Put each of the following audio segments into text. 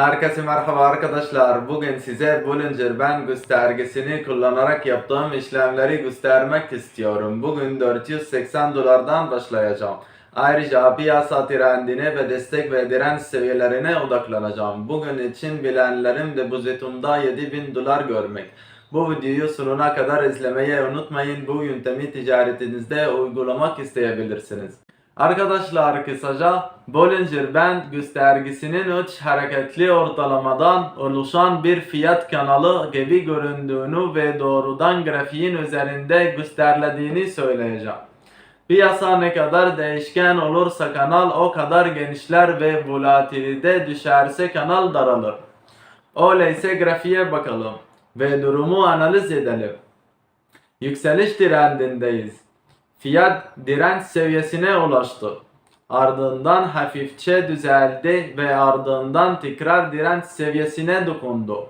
Herkese merhaba arkadaşlar. Bugün size Bollinger Band göstergesini kullanarak yaptığım işlemleri göstermek istiyorum. Bugün 480 dolardan başlayacağım. Ayrıca piyasa trendine ve destek ve direnç seviyelerine odaklanacağım. Bugün için bilenlerim depozitumda 7000 dolar görmek. Bu videoyu sonuna kadar izlemeyi unutmayın. Bu yöntemi ticaretinizde uygulamak isteyebilirsiniz. Arkadaşlar kısaca Bollinger Band göstergesinin 3 hareketli ortalamadan oluşan bir fiyat kanalı gibi göründüğünü ve doğrudan grafiğin üzerinde gösterildiğini söyleyeceğim. Piyasa ne kadar değişken olursa kanal o kadar genişler ve volatilite düşerse kanal daralır. Öyleyse grafiğe bakalım ve durumu analiz edelim. Yükseliş trendindeyiz. Fiyat direnç seviyesine ulaştı. Ardından hafifçe düzeldi ve ardından tekrar direnç seviyesine dokundu.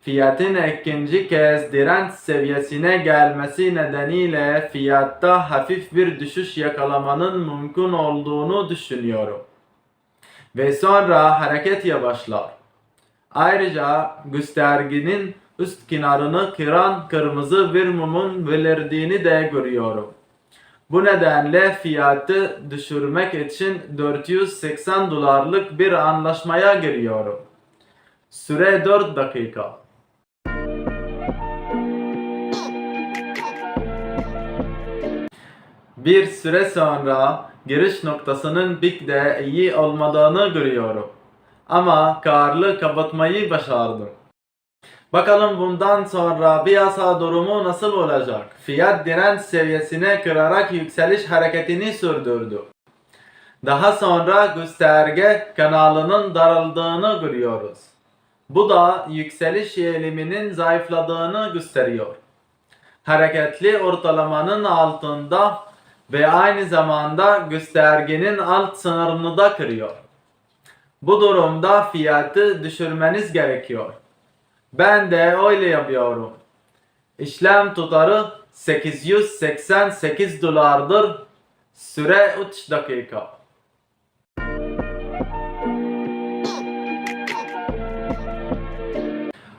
Fiyatın ikinci kez direnç seviyesine gelmesi nedeniyle fiyatta hafif bir düşüş yakalamanın mümkün olduğunu düşünüyorum. Ve sonra hareket yavaşlar. Ayrıca göstergenin üst kenarını kıran kırmızı bir mumun belirdiğini de görüyorum. Bu nedenle fiyatı düşürmek için 480 dolarlık bir anlaşmaya giriyorum. Süre 4 dakika. Bir süre sonra giriş noktasının de iyi olmadığını görüyorum. Ama karlı kapatmayı başardım. Bakalım bundan sonra piyasa durumu nasıl olacak? Fiyat direnç seviyesine kırarak yükseliş hareketini sürdürdü. Daha sonra gösterge kanalının daraldığını görüyoruz. Bu da yükseliş eğiliminin zayıfladığını gösteriyor. Hareketli ortalamanın altında ve aynı zamanda göstergenin alt sınırını da kırıyor. Bu durumda fiyatı düşürmeniz gerekiyor. Ben de öyle yapıyorum. İşlem tutarı 888 dolardır. Süre 3 dakika.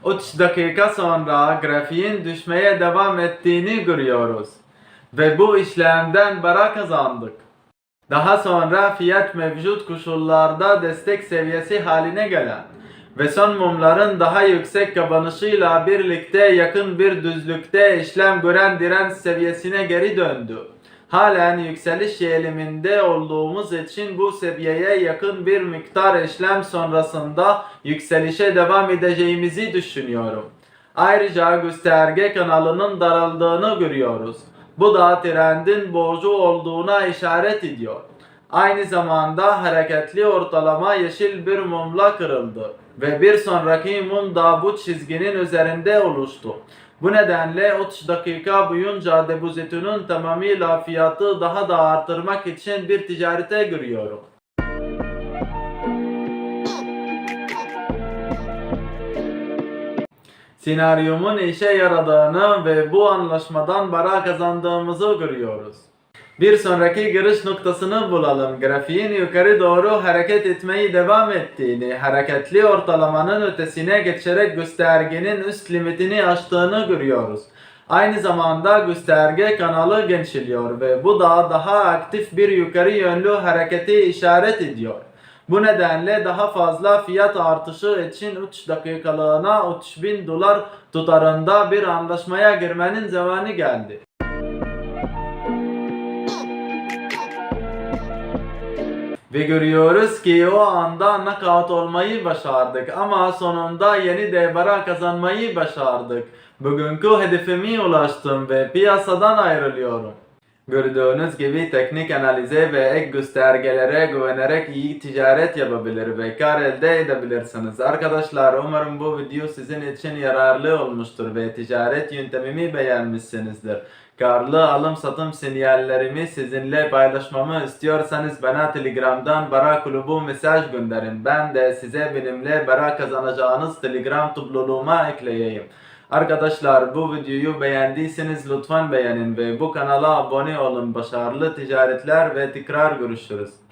Üç dakika sonra grafiğin düşmeye devam ettiğini görüyoruz. Ve bu işlemden para kazandık. Daha sonra fiyat mevcut koşullarda destek seviyesi haline gelen ve son mumların daha yüksek kapanışıyla birlikte yakın bir düzlükte işlem gören direnç seviyesine geri döndü. Halen yükseliş eğiliminde olduğumuz için bu seviyeye yakın bir miktar işlem sonrasında yükselişe devam edeceğimizi düşünüyorum. Ayrıca gösterge kanalının daraldığını görüyoruz. Bu da trendin boğucu olduğuna işaret ediyor. Aynı zamanda hareketli ortalama yeşil bir mumla kırıldı ve bir sonraki mum da bu çizginin üzerinde oluştu. Bu nedenle 30 dakika boyunca depozitonun tamamıyla fiyatı daha da arttırmak için bir ticarete giriyorum. Senaryomun işe yaradığını ve bu anlaşmadan para kazandığımızı görüyoruz. Bir sonraki giriş noktasını bulalım. Grafiğin yukarı doğru hareket etmeyi devam ettiğini, hareketli ortalamanın ötesine geçerek göstergenin üst limitini aştığını görüyoruz. Aynı zamanda gösterge kanalı genişliyor ve bu da daha aktif bir yukarı yönlü hareketi işaret ediyor. Bu nedenle daha fazla fiyat artışı için 3 dakikalığına 30 bin dolar tutarında bir anlaşmaya girmenin zamanı geldi. Ve görüyoruz ki o anda knockout olmayı başardık ama sonunda yeni de para kazanmayı başardık. Bugünkü hedefime ulaştım ve piyasadan ayrılıyorum. Gördüğünüz gibi teknik analize ve ek göstergelere güvenerek iyi ticaret yapabilir ve kar elde edebilirsiniz. Arkadaşlar umarım bu video sizin için yararlı olmuştur ve ticaret yöntemimi beğenmişsinizdir. Karlı alım satım sinyallerimi sizinle paylaşmamı istiyorsanız bana Telegram'dan Bara Kulübü mesaj gönderin. Ben de size benimle para kazanacağınız Telegram topluluğuma ekleyeyim. Arkadaşlar bu videoyu beğendiyseniz lütfen beğenin ve bu kanala abone olun. Başarılı ticaretler ve tekrar görüşürüz.